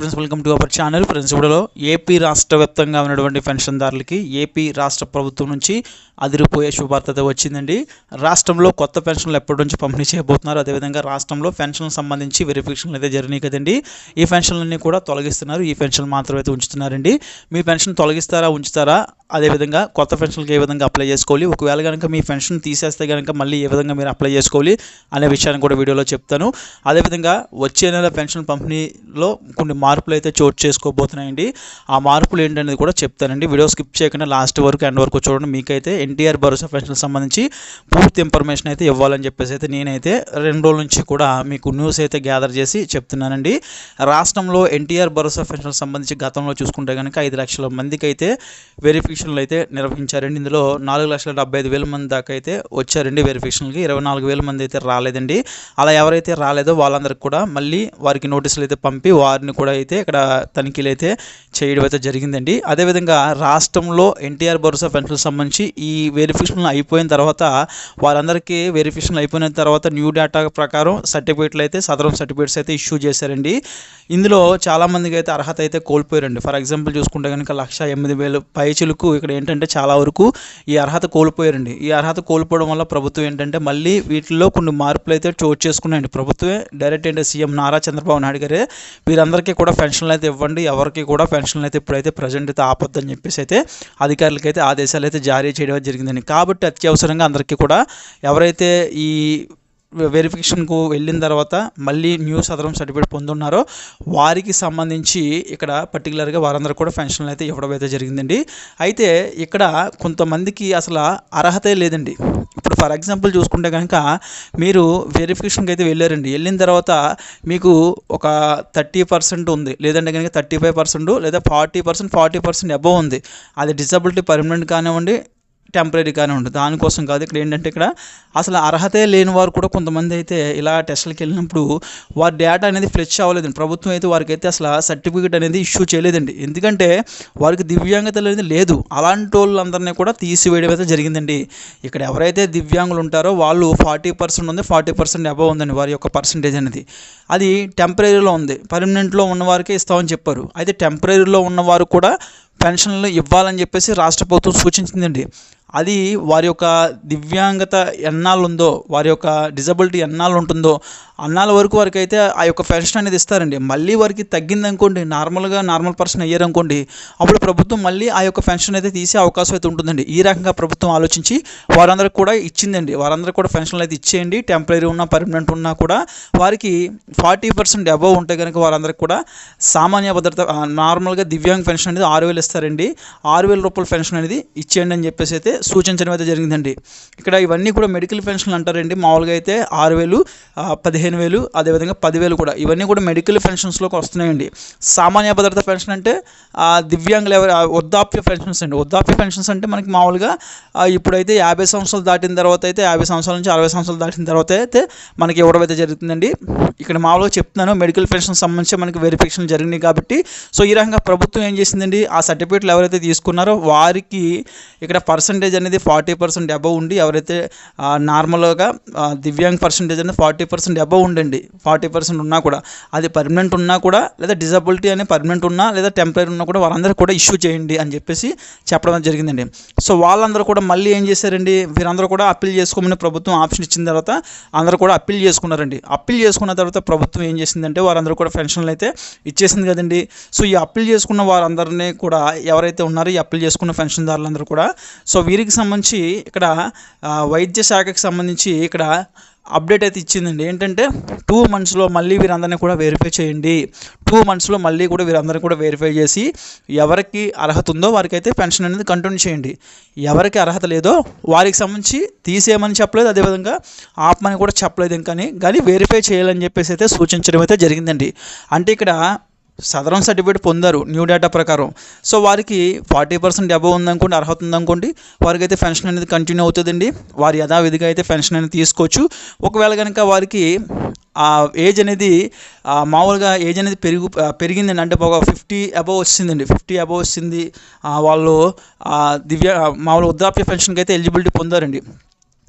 Friends welcome to our channel friends ఇప్పుడులో AP రాష్ట్ర వ్యాప్తంగా ఉన్నటువంటి పెన్షన్దారులకి ఏపీ రాష్ట్ర ప్రభుత్వం నుంచి అదిరిపోయే శుభార్త వచ్చిందండి. రాష్ట్రంలో కొత్త పెన్షన్లు ఎప్పటి నుంచి పంపిణీ చేయబోతున్నారు? అదేవిధంగా రాష్ట్రంలో పెన్షన్ సంబంధించి వెరిఫికేషన్లు అయితే జరిగినాయి కదండి. ఈ పెన్షన్లన్నీ కూడా తొలగిస్తున్నారు. ఈ పెన్షన్ మాత్రం అయితే ఉంచుతున్నారండి. మీ పెన్షన్ తొలగిస్తారా ఉంచుతారా? అదేవిధంగా కొత్త పెన్షన్కి ఏ విధంగా అప్లై చేసుకోవాలి? ఒకవేళ కనుక మీ పెన్షన్ తీసేస్తే కనుక మళ్ళీ ఏ విధంగా మీరు అప్లై చేసుకోవాలి అనే విషయాన్ని కూడా వీడియోలో చెప్తాను. అదేవిధంగా వచ్చే నెల పెన్షన్ పంపిణీలో కొన్ని మార్పులు అయితే చోటు చేసుకోబోతున్నాయండి. ఆ మార్పులు ఏంటనేది కూడా చెప్తానండి. వీడియో స్కిప్ చేయకుండా లాస్ట్ వరకు ఎండ్ వరకు చూడండి. మీకైతే ఎన్టీఆర్ భరోసా పెన్షన్ సంబంధించి పూర్తి ఇన్ఫర్మేషన్ అయితే ఇవ్వాలని చెప్పేసి అయితే నేనైతే రెండు రోజుల నుంచి కూడా మీకు న్యూస్ అయితే గ్యాదర్ చేసి చెప్తున్నానండి. రాష్ట్రంలో ఎన్టీఆర్ భరోసా పెన్షన్ సంబంధించి గతంలో చూసుకుంటే కనుక ఐదు లక్షల మందికి అయితే వెరిఫికేషన్లు అయితే నిర్వహించారండి. ఇందులో నాలుగు లక్షల డెబ్బై ఐదు వేల మంది దాకా అయితే వచ్చారండి వెరిఫికేషన్కి. ఇరవై నాలుగు వేల మంది అయితే రాలేదండి. అలా ఎవరైతే రాలేదో వాళ్ళందరికీ కూడా మళ్ళీ వారికి నోటీసులు అయితే పంపి వారిని కూడా అయితే ఇక్కడ తనిఖీలు అయితే చేయడం అయితే జరిగిందండి. అదేవిధంగా రాష్ట్రంలో ఎన్టీఆర్ భరోసా పెన్షన్ సంబంధించి ఈ వెరిఫికేషన్ అయిపోయిన తర్వాత వారందరికీ వెరిఫికేషన్ అయిపోయిన తర్వాత న్యూ డేటా ప్రకారం సర్టిఫికేట్లు అయితే సదరం సర్టిఫికేట్స్ అయితే ఇష్యూ చేశారండి. ఇందులో చాలామందికి అయితే అర్హత అయితే కోల్పోయారండి. ఫర్ ఎగ్జాంపుల్ చూసుకుంటే కనుక లక్ష ఎనిమిది వేలు పైచులకు ఇక్కడ ఏంటంటే చాలా వరకు ఈ అర్హత కోల్పోయారండి. ఈ అర్హత కోల్పోవడం వల్ల ప్రభుత్వం ఏంటంటే మళ్ళీ వీటిలో కొన్ని మార్పులు అయితే చోటు చేసుకున్నాయండి. ప్రభుత్వమే డైరెక్ట్ అంటే సీఎం నారా చంద్రబాబు నాయుడు గారే వీరందరికీ కూడా పెన్షన్లు అయితే ఇవ్వండి. ఎవరికి కూడా పెన్షన్లు అయితే ఇప్పుడైతే ప్రజెంట్ అయితే ఆపొద్దని చెప్పేసి అయితే అధికారులకి అయితే ఆదేశాలు అయితే జారీ చేయడం జరిగిందండి. కాబట్టి అత్యవసరంగా అందరికీ కూడా ఎవరైతే ఈ వెరిఫికేషన్కు వెళ్ళిన తర్వాత మళ్ళీ న్యూ సదరం సర్టిఫికేట్ పొందున్నారో వారికి సంబంధించి ఇక్కడ పర్టికులర్గా వారందరూ కూడా పెన్షన్లు అయితే ఇవ్వడం అయితే జరిగిందండి. అయితే ఇక్కడ కొంతమందికి అసలు అర్హతే లేదండి. ఇప్పుడు ఫర్ ఎగ్జాంపుల్ చూసుకుంటే కనుక మీరు వెరిఫికేషన్కి అయితే వెళ్ళారండి. వెళ్ళిన తర్వాత మీకు ఒక థర్టీ పర్సెంట్ ఉంది. లేదంటే కనుక థర్టీ ఫైవ్ పర్సెంట్ లేదా forty percent forty percent above ఉంది. అది డిసబిలిటీ పర్మనెంట్ కానివ్వండి టెంపరీగానే ఉంటుంది. దానికోసం కాదు ఇక్కడ ఏంటంటే ఇక్కడ అసలు అర్హతే లేని వారు కూడా కొంతమంది అయితే ఇలా టెస్టులకు వెళ్ళినప్పుడు వారి డేటా అనేది ఫ్రెష్ అవ్వలేదండి. ప్రభుత్వం అయితే వారికి అయితే అసలు సర్టిఫికేట్ అనేది ఇష్యూ చేయలేదండి. ఎందుకంటే వారికి దివ్యాంగత అనేది లేదు. అలాంటి వాళ్ళందరినీ కూడా తీసివేయడం అయితే జరిగిందండి. ఇక్కడ ఎవరైతే దివ్యాంగులు ఉంటారో వాళ్ళు ఫార్టీ పర్సెంట్ ఉంది ఫార్టీ పర్సెంట్ అబవ్ ఉందండి వారి యొక్క పర్సంటేజ్ అనేది. అది టెంపరీలో ఉంది. పర్మనెంట్లో ఉన్నవారికే ఇస్తామని చెప్పారు. అయితే టెంపరీలో ఉన్నవారు కూడా పెన్షన్లు ఇవ్వాలని చెప్పేసి రాష్ట్ర ప్రభుత్వం సూచించిందండి. అది వారి యొక్క దివ్యాంగత ఎన్నాళ్ళు ఉందో వారి యొక్క డిజబిలిటీ ఎన్నాళ్ళు ఉంటుందో అన్నాళ్ళ వరకు వరకు అయితే ఆ యొక్క పెన్షన్ అనేది ఇస్తారండి. మళ్ళీ వారికి తగ్గింది అనుకోండి నార్మల్గా నార్మల్ పర్సన్ అయ్యారు అనుకోండి అప్పుడు ప్రభుత్వం మళ్ళీ ఆ యొక్క పెన్షన్ అయితే తీసే అవకాశం అయితే ఉంటుందండి. ఈ రకంగా ప్రభుత్వం ఆలోచించి వారందరికి కూడా ఇచ్చిందండి. వారందరికి కూడా పెన్షన్లు అయితే ఇచ్చేయండి. టెంపరీ ఉన్నా పర్మనెంట్ ఉన్నా కూడా వారికి ఫార్టీ పర్సెంట్ అబవ్ ఉంటే కనుక వారందరికి కూడా సామాన్య భద్రత నార్మల్గా దివ్యాంగ్ పెన్షన్ అనేది ఆరు వేలు ఇస్తారండి. ఆరు వేల రూపాయల పెన్షన్ అనేది ఇచ్చేయండి అని చెప్పేసి అయితే సూచించడం అయితే జరిగిందండి. ఇక్కడ ఇవన్నీ కూడా మెడికల్ పెన్షన్లు అంటారండి. మామూలుగా అయితే ఆరు వేలు పదిహేను పదిహేను వేలు అదేవిధంగా పదివేలు కూడా. ఇవన్నీ కూడా మెడికల్ పెన్షన్స్లోకి వస్తున్నాయండి. సామాన్య భద్రత పెన్షన్ అంటే దివ్యాంగులు ఎవరు వృద్ధాప్య పెన్షన్స్ అండి. వృద్ధాప్య పెన్షన్స్ అంటే మనకి మామూలుగా ఇప్పుడైతే యాభై సంవత్సరాలు దాటిన తర్వాత అయితే యాభై సంవత్సరాల నుంచి అరవై సంవత్సరాలు దాటిన తర్వాత అయితే మనకి ఇవ్వడం అయితే జరుగుతుందండి. ఇక్కడ మామూలుగా చెప్తున్నాను మెడికల్ పెన్షన్ సంబంధించి మనకి వెరిఫికేషన్ జరిగినాయి కాబట్టి. సో ఈ రకంగా ప్రభుత్వం ఏం చేసిందండి? ఆ సర్టిఫికేట్లు ఎవరైతే తీసుకున్నారో వారికి ఇక్కడ పర్సంటేజ్ అనేది ఫార్టీ పర్సెంట్ అబవ్ ఉండి ఎవరైతే నార్మల్గా దివ్యాంగ్ పర్సంటేజ్ అనేది ఫార్టీ పర్సెంట్ అబవ్ ఉండండి. ఫార్టీ పర్సెంట్ ఉన్నా కూడా. అది పర్మనెంట్ ఉన్నా కూడా లేదా డిజబిలిటీ అనే పర్మనెంట్ ఉన్నా లేదా టెంపరీ ఉన్నా కూడా వాళ్ళందరూ కూడా ఇష్యూ చేయండి అని చెప్పేసి చెప్పడం జరిగిందండి. సో వాళ్ళందరూ కూడా మళ్ళీ ఏం చేశారండి? వీరందరూ కూడా అప్పీల్ చేసుకోమని ప్రభుత్వం ఆప్షన్ ఇచ్చిన తర్వాత అందరూ కూడా అప్పీల్ చేసుకున్నారండి. అప్పీల్ చేసుకున్న తర్వాత ప్రభుత్వం ఏం చేసిందంటే వారందరూ కూడా పెన్షన్లు అయితే ఇచ్చేసింది కదండి. సో ఈ అప్పీల్ చేసుకున్న వారందరినీ కూడా ఎవరైతే ఉన్నారో ఈ అప్పీల్ చేసుకున్న పెన్షన్దారులందరూ కూడా. సో వీరికి సంబంధించి ఇక్కడ వైద్య శాఖకి సంబంధించి ఇక్కడ అప్డేట్ అయితే ఇచ్చిందండి. ఏంటంటే టూ మంత్స్లో మళ్ళీ వీరందరినీ కూడా వెరిఫై చేయండి. టూ మంత్స్లో మళ్ళీ కూడా వీరందరినీ కూడా వెరిఫై చేసి ఎవరికి అర్హత ఉందో వారికి అయితే పెన్షన్ అనేది కంటిన్యూ చేయండి. ఎవరికి అర్హత లేదో వారికి సంబంధించి తీసేయమని చెప్పలేదు. అదేవిధంగా ఆపమని కూడా చెప్పలేదు ఇంకని. కానీ వెరిఫై చేయాలని చెప్పేసి అయితే సూచించడం అయితే జరిగిందండి. అంటే ఇక్కడ సదరం సర్టిఫికేట్ పొందారు న్యూ డేటా ప్రకారం. సో వారికి ఫార్టీ పర్సెంట్ అబవ్ ఉందనుకోండి అర్హత ఉందనుకోండి వారికి అయితే పెన్షన్ అనేది కంటిన్యూ అవుతుందండి. వారి యథావిధిగా అయితే పెన్షన్ అనేది తీసుకోవచ్చు. ఒకవేళ కనుక వారికి ఆ ఏజ్ అనేది మామూలుగా ఏజ్ అనేది పెరుగు పెరిగిందండి. అంటే ఒక ఫిఫ్టీ అబవ్ వచ్చిందండి. ఫిఫ్టీ అబవ్ వచ్చింది వాళ్ళు దివ్య మామూలు వృద్ధాప్య పెన్షన్కి అయితే ఎలిజిబిలిటీ పొందారండి.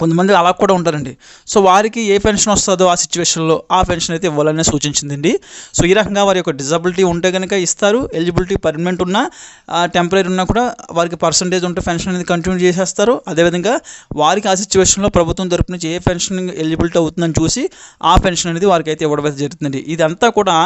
కొంతమంది అలా కూడా ఉంటారండి. సో వారికి ఏ పెన్షన్ వస్తుందో ఆ సిచ్యువేషన్లో ఆ పెన్షన్ అయితే ఇవ్వాలని సూచించిందండి. సో ఈ రకంగా వారి యొక్క డిజబిలిటీ ఉంటే కనుక ఇస్తారు. ఎలిజిబిలిటీ పర్మనెంట్ ఉన్నా టెంపరీ ఉన్నా కూడా వారికి పర్సంటేజ్ ఉంటే పెన్షన్ అనేది కంటిన్యూ చేసేస్తారు. అదేవిధంగా వారికి ఆ సిచ్యువేషన్లో ప్రభుత్వం తరపు నుంచి ఏ పెన్షన్ ఎలిజిబిలిటీ అవుతుందని చూసి ఆ పెన్షన్ అనేది వారికి అయితే ఇవ్వడం అయితే జరుగుతుంది ఇదంతా కూడా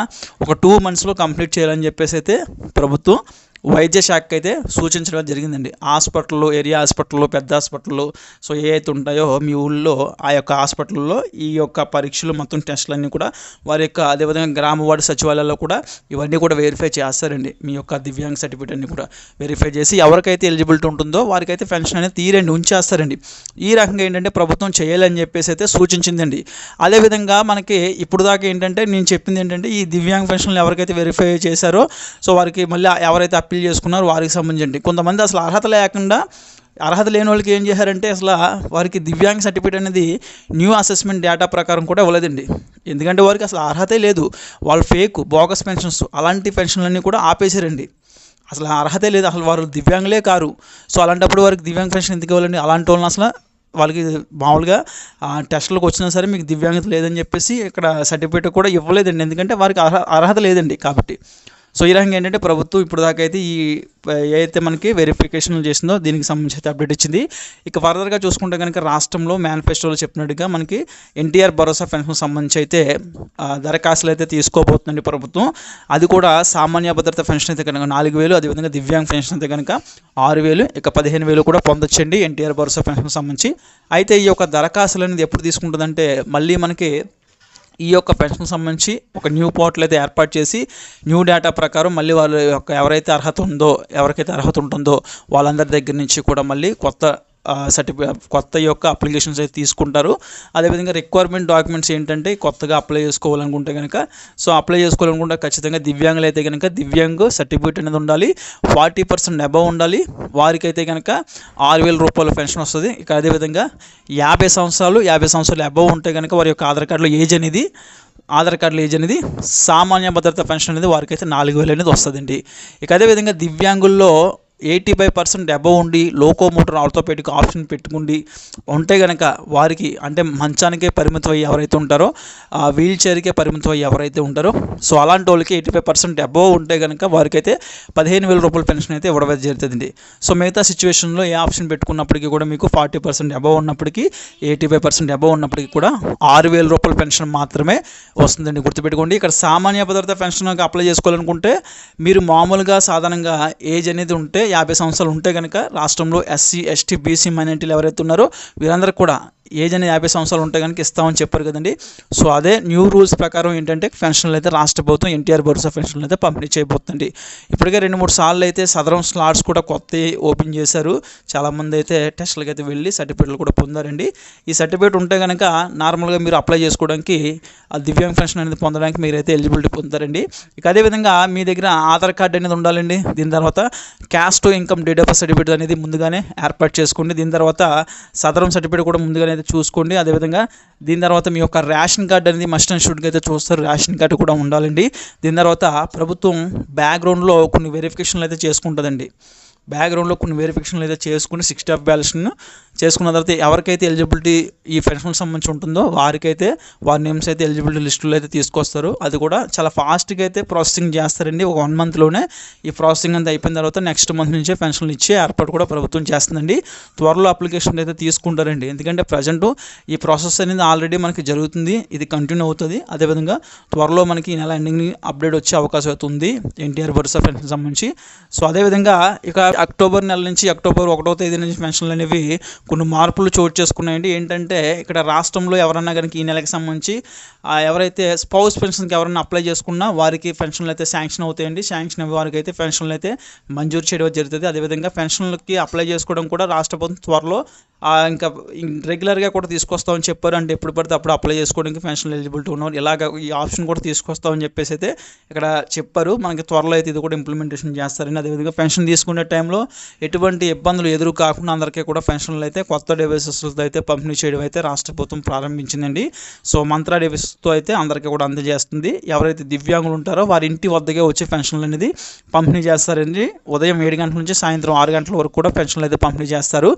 ఒక టూ మంత్స్లో కంప్లీట్ చేయాలని చెప్పేసి అయితే ప్రభుత్వం వైద్య శాఖకి అయితే సూచించడం జరిగిందండి. హాస్పిటల్లో ఏరియా హాస్పిటల్లో పెద్ద హాస్పిటల్లో సో ఏ అయితే ఉంటాయో మీ ఊళ్ళో ఆ యొక్క హాస్పిటల్లో ఈ యొక్క పరీక్షలు మొత్తం టెస్టులన్నీ కూడా వారి యొక్క అదేవిధంగా గ్రామ వార్డు సచివాలయాల్లో కూడా ఇవన్నీ కూడా వెరిఫై చేస్తారండి. మీ యొక్క దివ్యాంగ సర్టిఫికేట్ అన్ని కూడా వెరిఫై చేసి ఎవరికైతే ఎలిజిబిలిటీ ఉంటుందో వారికైతే పెన్షన్ అనేది తీరండి ఉంచేస్తారండి. ఈ రకంగా ఏంటంటే ప్రభుత్వం చేయాలని చెప్పేసి అయితే సూచించిందండి. అదేవిధంగా మనకి ఇప్పుడు దాకా ఏంటంటే నేను చెప్పింది ఏంటంటే ఈ దివ్యాంగ పెన్షన్లు ఎవరికైతే వెరిఫై చేశారో సో వారికి మళ్ళీ ఎవరైతే అప్పీల్ చేసుకున్నారు వారికి సంబంధించి. కొంతమంది అసలు అర్హత లేకుండా అర్హత లేని వాళ్ళకి ఏం చేశారంటే అసలు వారికి దివ్యాంగ సర్టిఫికేట్ అనేది న్యూ అసెస్మెంట్ డేటా ప్రకారం కూడా ఇవ్వలేదండి. ఎందుకంటే వారికి అసలు అర్హతే లేదు. వాళ్ళు ఫేక్ బోగస్ పెన్షన్స్ అలాంటి పెన్షన్లన్నీ కూడా ఆపేశారండి. అసలు అర్హతే లేదు. అసలు వారు దివ్యాంగులే కారు. సో అలాంటప్పుడు వారికి దివ్యాంగ పెన్షన్ ఎందుకు ఇవ్వాలండి? అలాంటి వాళ్ళని అసలు వాళ్ళకి మామూలుగా టెస్టులకు వచ్చినా సరే మీకు దివ్యాంగత లేదని చెప్పేసి ఇక్కడ సర్టిఫికేట్ కూడా ఇవ్వలేదండి. ఎందుకంటే వారికి అర్హ అర్హత లేదండి కాబట్టి. సో ఈ రకంగా ఏంటంటే ప్రభుత్వం ఇప్పుడు దాకా అయితే ఈ ఏదైతే మనకి వెరిఫికేషన్ చేసిందో దీనికి సంబంధించి అయితే అప్డేట్ ఇచ్చింది. ఇక ఫర్దర్గా చూసుకుంటే కనుక రాష్ట్రంలో మేనిఫెస్టోలో చెప్పినట్టుగా మనకి ఎన్టీఆర్ భరోసా పెన్షన్ సంబంధించి అయితే దరఖాస్తులు అయితే తీసుకోబోతుందండి ప్రభుత్వం. అది కూడా సామాన్య భద్రత పెన్షన్ అయితే కనుక నాలుగు వేలు అదేవిధంగా దివ్యాంగ్ పెన్షన్ అయితే కనుక ఆరు వేలు ఇక పదిహేను వేలు కూడా పొందొచ్చండి ఎన్టీఆర్ భరోసా పెన్షన్ సంబంధించి. అయితే ఈ యొక్క దరఖాస్తులు అనేది ఎప్పుడు తీసుకుంటుందంటే మళ్ళీ మనకి ఈ యొక్క పెన్షన్ సంబంధించి ఒక న్యూ పోర్టల్ అయితే ఏర్పాటు చేసి న్యూ డేటా ప్రకారం మళ్ళీ వాళ్ళ యొక్క ఎవరైతే అర్హత ఉందో ఎవరికైతే అర్హత ఉంటుందో వాళ్ళందరి దగ్గర నుంచి కూడా మళ్ళీ కొత్త సర్టిఫికేట్ కొత్త యొక్క అప్లికేషన్స్ అయితే తీసుకుంటారు. అదేవిధంగా రిక్వైర్మెంట్ డాక్యుమెంట్స్ ఏంటంటే కొత్తగా అప్లై చేసుకోవాలనుకుంటే కనుక సో అప్లై చేసుకోవాలనుకుంటే ఖచ్చితంగా దివ్యాంగులు అయితే కనుక దివ్యాంగ్ సర్టిఫికేట్ అనేది ఉండాలి. ఫార్టీ పర్సెంట్ అబవ్ ఉండాలి. వారికైతే కనుక ఆరు వేల రూపాయల పెన్షన్ వస్తుంది. ఇక అదేవిధంగా యాభై సంవత్సరాలు యాభై సంవత్సరాలు అబవ్ ఉంటే కనుక వారి యొక్క ఆధార్ కార్డులో ఏజ్ అనేది ఆధార్ కార్డులో ఏజ్ అనేది సామాన్య భద్రత పెన్షన్ అనేది వారికైతే నాలుగు వేలు అనేది వస్తుందండి. ఇక అదేవిధంగా దివ్యాంగుల్లో ఎయిటీ ఫైవ్ పర్సెంట్ అబవ్ ఉండి లోకో మోటార్ ఆర్థోపెడిక్ ఆప్షన్ పెట్టుకుండి ఉంటే కనుక వారికి అంటే మంచానికే పరిమితం అయ్యి ఎవరైతే ఉంటారో వీల్ చైర్కే పరిమితం అయ్యి ఎవరైతే ఉంటారో సో అలాంటి వాళ్ళకి ఎయిటీ ఫైవ్ పర్సెంట్ అబవ్ ఉంటే కనుక వారికైతే పదిహేను వేల రూపాయల పెన్షన్ అయితే ఇవ్వడం జరుగుతుంది సో మిగతా సిచ్యువేషన్లో ఏ ఆప్షన్ పెట్టుకున్నప్పటికీ కూడా మీకు ఫార్టీ పర్సెంట్ అబవ్ ఉన్నప్పటికీ ఎయిటీ ఫైవ్ పర్సెంట్ అబవ్ ఉన్నప్పటికీ కూడా ఆరు వేల రూపాయల పెన్షన్ మాత్రమే వస్తుందండి గుర్తుపెట్టుకోండి. ఇక్కడ సామాన్య భద్రత పెన్షన్ అప్లై చేసుకోవాలనుకుంటే మీరు మామూలుగా సాధారణంగా ఏజ్ అనేది ఉంటే యాభై సంవత్సరాలు ఉంటే కనుక రాష్ట్రంలో ఎస్సీ ఎస్టీ బీసీ మైనార్టీలు ఎవరైతే ఉన్నారో వీరందరూ కూడా ఏజ్ అనేది యాభై సంవత్సరాలు ఉంటే కనుక ఇస్తామని చెప్పారు కదండి. సో అదే న్యూ రూల్స్ ప్రకారం ఏంటంటే పెన్షన్లు అయితే రాష్ట్ర ప్రభుత్వం ఎన్టీఆర్ భరోసా పెన్షన్లు అయితే పంపిణీ చేయబోతుంది ఇప్పటికే రెండు మూడు సార్లు అయితే సదరం స్లాట్స్ కూడా కొత్త ఓపెన్ చేశారు. చాలామంది అయితే టెస్టులకి అయితే వెళ్ళి సర్టిఫికేట్లు కూడా పొందారండి. ఈ సర్టిఫికేట్ ఉంటే కనుక నార్మల్గా మీరు అప్లై చేసుకోవడానికి ఆ దివ్యాంగ్ పెన్షన్ అనేది పొందడానికి మీరైతే ఎలిజిబిలిటీ పొందుతారండి. ఇక అదేవిధంగా మీ దగ్గర ఆధార్ కార్డు అనేది ఉండాలండి. దీని తర్వాత caste income date of certificate అనేది ముందుగానే ఏర్పాటు చేసుకోండి. దీని తర్వాత సదరం సర్టిఫికేట్ కూడా ముందుగానే అయితే చూసుకోండి. అదేవిధంగా దీని తర్వాత మీ యొక్క రేషన్ కార్డ్ అనేది మస్ట్ అండ్ షుడ్గా అయితే చూస్తారు. రేషన్ కార్డు కూడా ఉండాలండి. దీని తర్వాత ప్రభుత్వం బ్యాక్గ్రౌండ్లో కొన్ని వెరిఫికేషన్లు అయితే చేసుకుంటుందండి. బ్యాక్గ్రౌండ్లో కొన్ని వెరిఫికేషన్లు అయితే చేసుకుని సిక్స్టీ ఆఫ్ బ్యాలెన్స్ను చేసుకున్న తర్వాత ఎవరికైతే ఎలిజిబిలిటీ ఈ పెన్షన్ సంబంధించి ఉంటుందో వారికైతే వారి నేమ్స్ అయితే ఎలిజిబిలిటీ లిస్టులో అయితే తీసుకొస్తారు. అది కూడా చాలా ఫాస్ట్గా అయితే ప్రాసెసింగ్ చేస్తారండి. ఒక వన్ మంత్లోనే ఈ ప్రాసెసింగ్ అంతా అయిపోయిన తర్వాత నెక్స్ట్ మంత్ నుంచే పెన్షన్లు ఇచ్చే ఏర్పాటు కూడా ప్రభుత్వం చేస్తుందండి. త్వరలో అప్లికేషన్ అయితే తీసుకుంటారండి. ఎందుకంటే ప్రజెంట్ ఈ ప్రాసెస్ అనేది ఆల్రెడీ మనకి జరుగుతుంది. ఇది కంటిన్యూ అవుతుంది. అదేవిధంగా త్వరలో మనకి ఈ నెల ఎండింగ్ అప్డేట్ వచ్చే అవకాశం అయితే ఉంది. ఎన్టీఆర్ భరోసా పెన్షన్ సంబంధించి. సో అదేవిధంగా ఇక అక్టోబర్ నెల నుంచి అక్టోబర్ ఒకటో తేదీ నుంచి పెన్షన్లు అనేవి కొన్ని మార్పులు చోటు చేసుకున్నాయండి. ఏంటంటే ఇక్కడ రాష్ట్రంలో ఎవరన్నా కనుక ఈ నెలకి సంబంధించి ఎవరైతే స్పౌస్ పెన్షన్కి ఎవరైనా అప్లై చేసుకున్నా వారికి పెన్షన్లు అయితే శాంక్షన్ అవుతాయండి. శాంక్షన్ అయ్యే వారికి అయితే పెన్షన్లు అయితే మంజూరు చేయడం జరుగుతుంది. అదేవిధంగా పెన్షన్లకి అప్లై చేసుకోవడం కూడా రాష్ట్ర ప్రభుత్వం త్వరలో ఇంకా రెగ్యులర్గా కూడా తీసుకొస్తామని చెప్పారు. అంటే ఎప్పుడు పడితే అప్పుడు అప్లై చేసుకోవడానికి పెన్షన్ ఎలిజిబిలిటీ ఉన్నవారు ఇలాగ ఈ ఆప్షన్ కూడా తీసుకొస్తామని చెప్పేసి అయితే ఇక్కడ చెప్పారు. మనకి త్వరలో అయితే ఇది కూడా ఇంప్లిమెంటేషన్ చేస్తారని. అదేవిధంగా పెన్షన్ తీసుకునే టైంలో విషయంలో ఎటువంటి ఇబ్బందులు ఎదురు కాకుండా అందరికీ కూడా పెన్షన్లు అయితే కొత్త డివైసెస్తో అయితే పంపిణీ చేయడం అయితే రాష్ట్ర ప్రభుత్వం ప్రారంభించిందండి. సో మంత్రా డివైసెస్తో అయితే అందరికీ కూడా అందజేస్తుంది. ఎవరైతే దివ్యాంగులు ఉంటారో వారి ఇంటి వద్దకే వచ్చే పెన్షన్లు అనేది పంపిణీ చేస్తారండి. ఉదయం ఏడు గంటల నుంచి సాయంత్రం ఆరు గంటల వరకు కూడా పెన్షన్లు అయితే పంపిణీ చేస్తారు.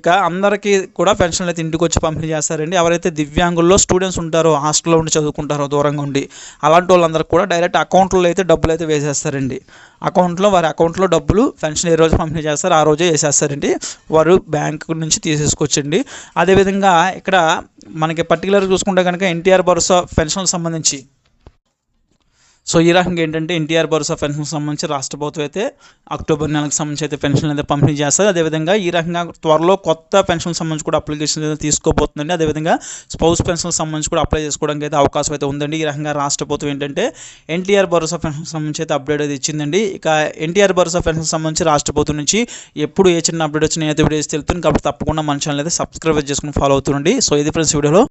ఇక అందరికీ కూడా పెన్షన్లు అయితే ఇంటికి వచ్చి పంపిణీ చేస్తారండి. ఎవరైతే దివ్యాంగుల్లో స్టూడెంట్స్ ఉంటారో హాస్టల్లో ఉండి చదువుకుంటారో దూరంగా ఉండి అలాంటి వాళ్ళందరికీ కూడా డైరెక్ట్ అకౌంట్లో అయితే డబ్బులు అయితే వేసేస్తారండి. అకౌంట్లో వారి అకౌంట్లో డబ్బులు పెన్షన్ ఏ రోజు పంపిణీ చేస్తారు ఆ రోజే వేసేస్తారండి. వారు బ్యాంక్ నుంచి తీసేసుకోవచ్చండి. అదేవిధంగా ఇక్కడ మనకి పర్టికులర్ చూసుకుంటే కనుక ఎన్టీఆర్ భరోసా పెన్షన్ సంబంధించి సో ఈ రకంగా ఏంటంటే ఎన్టీఆర్ భరోసా పెన్షన్ సంబంధించి రాష్ట్ర ప్రభుత్వం అయితే అక్టోబర్ నెలకు సంబంధించి అయితే పెన్షన్ అయితే పంపిణీ చేస్తారు. అదేవిధంగా ఈ రకంగా త్వరలో కొత్త పెన్షన్ సంబంధించి కూడా అప్లికేషన్ అయితే తీసుకోబోతుందండి. అదేవిధంగా స్పౌస్ పెన్షన్ సంబంధించి కూడా అప్లై చేసుకోవడానికి అయితే అవకాశం అయితే ఉందండి. ఈ రకంగా రాష్ట్ర ప్రభుత్వం ఏంటంటే ఎన్టీఆర్ భరోసా పెన్షన్ సంబంధించి అయితే అప్డేట్ అయితే ఇచ్చిందండి. ఇక ఎన్టీఆర్ భరోసా పెన్షన్ సంబంధించి రాష్ట్ర ప్రభుత్వం నుంచి ఎప్పుడు ఏ చిన్న అప్డేట్ వచ్చినా అయితే వీడియోస్ తెలుతుంది కాబట్టి తప్పకుండా మన ఛానల్ అయితే సబ్స్క్రైబ్ చేసుకుని ఫాలో అవుతుండండి. సో ఇది ఫ్రెండ్స్ వీడియోలో.